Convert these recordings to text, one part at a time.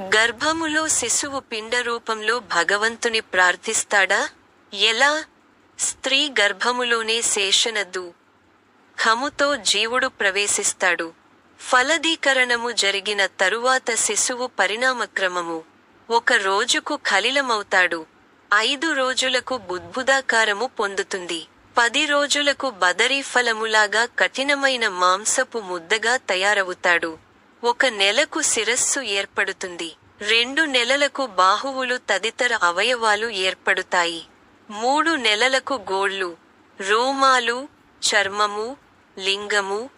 గర్భములో శిశువు పిండ రూపంలో భగవంతుని ప్రార్థిస్తాడా? ఎలా? స్త్రీ గర్భములోనే శేషనద్దు. ఖముతో జీవుడు ప్రవేశిస్తాడు. ఫలదీకరణము జరిగిన తరువాత శిశువు పరిణామక్రమము. ఒక రోజుకు ఖలిలమవుతాడు. ఐదు రోజులకు బుద్భుదాకారము పొందుతుంది. పది రోజులకు బదరీ ఫలములాగా కఠినమైన మాంసపు ముద్దగా తయారవుతాడు. ఒక నెలకు శిరస్సు ఏర్పడుతుంది. రెండు నెలలకు బాహువులు తదితర అవయవాలు ఏర్పడుతాయి. మూడు నెలలకు గోళ్ళు రోమాలు చర్మము లింగము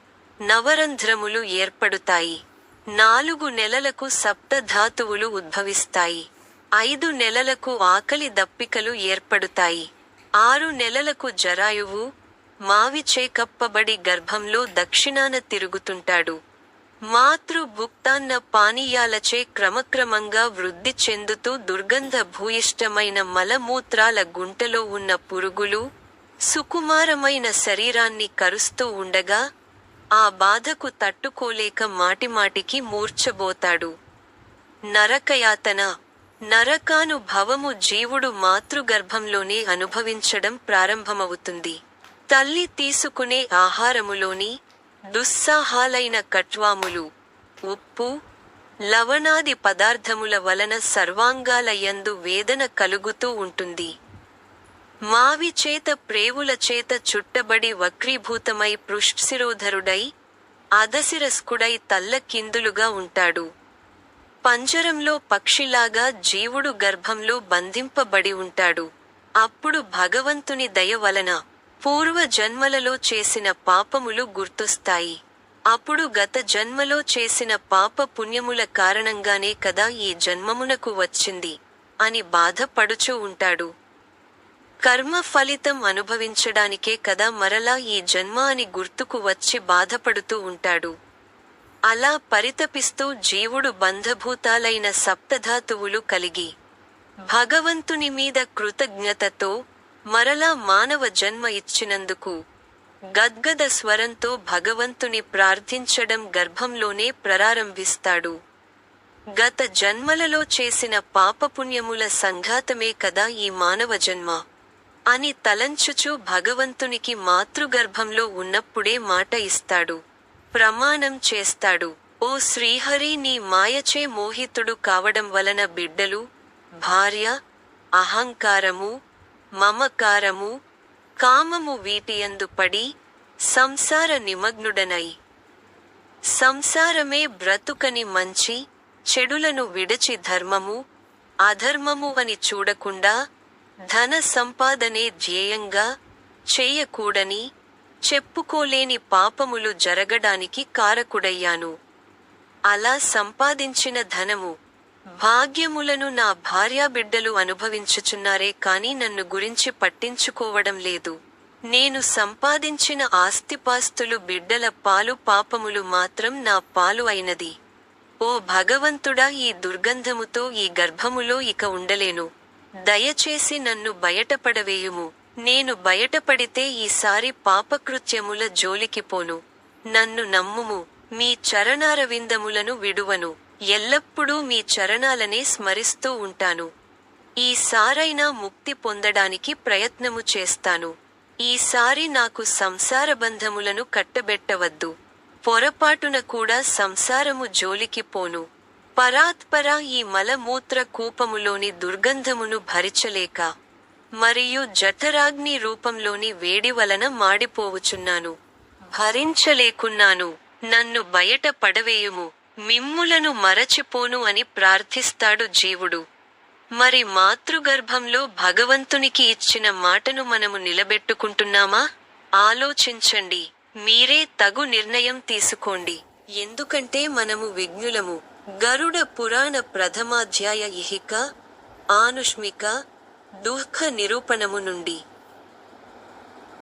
నవరంధ్రములు ఏర్పడుతాయి. నాలుగు నెలలకు సప్తధాతువులు ఉద్భవిస్తాయి. ఐదు నెలలకు ఆకలి దప్పికలు ఏర్పడుతాయి. ఆరు నెలలకు జరాయువు మావిచే కప్పబడి గర్భంలో దక్షిణాన తిరుగుతుంటాడు. మాతృ భుక్తాన్న పానీయాలచే క్రమక్రమంగా వృద్ధి చెందుతూ దుర్గంధ భూయిష్టమైన మలమూత్రాల గుంటలో ఉన్న పురుగులు సుకుమారమైన శరీరాన్ని కరుస్తూ ఉండగా ఆ బాధకు తట్టుకోలేక మాటిమాటికి మూర్ఛబోతాడు. నరకయాతన నరకానుభవము జీవుడు మాతృగర్భంలోనే అనుభవించడం ప్రారంభమవుతుంది. తల్లి తీసుకునే ఆహారములోని దుస్సాహాలైన కట్వాములు ఉప్పు లవణాది పదార్థముల వలన సర్వాంగాలయందు వేదన కలుగుతూ ఉంటుంది. మావి చేత ప్రేవుల చేత చుట్టబడి వక్రీభూతమై పృష్ఠశిరోధరుడై అదశిరస్కుడై తల్లకిందులుగా ఉంటాడు. పంజరంలో పక్షిలాగా జీవుడు గర్భంలో బంధింపబడి ఉంటాడు. అప్పుడు భగవంతుని దయ వలన పూర్వ జన్మలలో చేసిన పాపములు గుర్తొస్తాయి. అప్పుడు గత జన్మలో చేసిన పాప పుణ్యముల కారణంగానే కదా ఈ జన్మమునకు వచ్చింది అని బాధపడుచూ ఉంటాడు. కర్మ ఫలితం అనుభవించడానికే కదా మరలా ఈ జన్మ అని గుర్తుకు వచ్చి బాధపడుతూ ఉంటాడు. అలా పరితపిస్తూ జీవుడు బంధభూతాలైన సప్తధాతువులు కలిగి భగవంతుని మీద కృతజ్ఞతతో మరలా మానవ జన్మ ఇచ్చినందుకు గద్గద స్వరంతో భగవంతుని ప్రార్థించడం గర్భంలోనే ప్రారంభిస్తాడు. గత జన్మలలో చేసిన పాపపుణ్యముల సంఘాతమే కదా ఈ మానవ జన్మ. అని తలంచుచూ భగవంతునికి మాతృగర్భంలో ఉన్నప్పుడే మాట ఇస్తాడు. ప్రమాణం చేస్తాడు. ఓ శ్రీహరి నీ మాయచే మోహితుడు కావడం వలన బిడ్డలు భార్య అహంకారము మమకారము కామము వీటియందు పడి సంసార నిమగ్నుడనై. సంసారమే బ్రతుకని మంచి చెడులను విడచి ధర్మము అధర్మము అని చూడకుండా ధన సంపాదనే ధ్యేయంగా చేయకూడని చెప్పుకోలేని పాపములు జరగడానికి కారకుడయ్యాను. అలా సంపాదించిన ధనము భాగ్యములను నా భార్యాబిడ్డలు అనుభవించుచున్నారే కాని నన్ను గురించి పట్టించుకోవడం లేదు. నేను సంపాదించిన ఆస్తిపాస్తులు బిడ్డల పాలు పాపములు మాత్రం నా పాలు అయినది. ఓ భగవంతుడా ఈ దుర్గంధముతో ఈ గర్భములో ఇక ఉండలేను. దయచేసి నన్ను బయటపడవేయుము. నేను బయటపడితే ఈసారి పాపకృత్యముల జోలికి పోను. నన్ను నమ్ముము. మీ చరణారవిందములను విడువను. ఎల్లప్పుడూ మీ చరణాలనే స్మరిస్తూ ఉంటాను. ఈసారైనా ముక్తి పొందడానికి ప్రయత్నము చేస్తాను. ఈసారి నాకు సంసార బంధములను కట్టబెట్టవద్దు. పొరపాటున కూడా సంసారము జోలికి పోను. పరాత్పర ఈ మలమూత్ర కూపములోని దుర్గంధమును భరించలేక మరియు జఠరాగ్ని రూపంలోని వేడి వలన మాడిపోవుచున్నాను భరించలేకున్నాను. నన్ను బయట పడవేయుము. మిమ్ములను మరచిపోను అని ప్రార్థిస్తాడు జీవుడు. మరి మాతృగర్భంలో భగవంతునికి ఇచ్చిన మాటను మనము నిలబెట్టుకుంటున్నామా? ఆలోచించండి. మీరే తగు నిర్ణయం తీసుకోండి. ఎందుకంటే మనము విజ్ఞులము గరుడ పురాణ ప్రథమాధ్యాయ ఇహిక ఆనుష్మిక దుఃఖ నిరూపణము నుండి.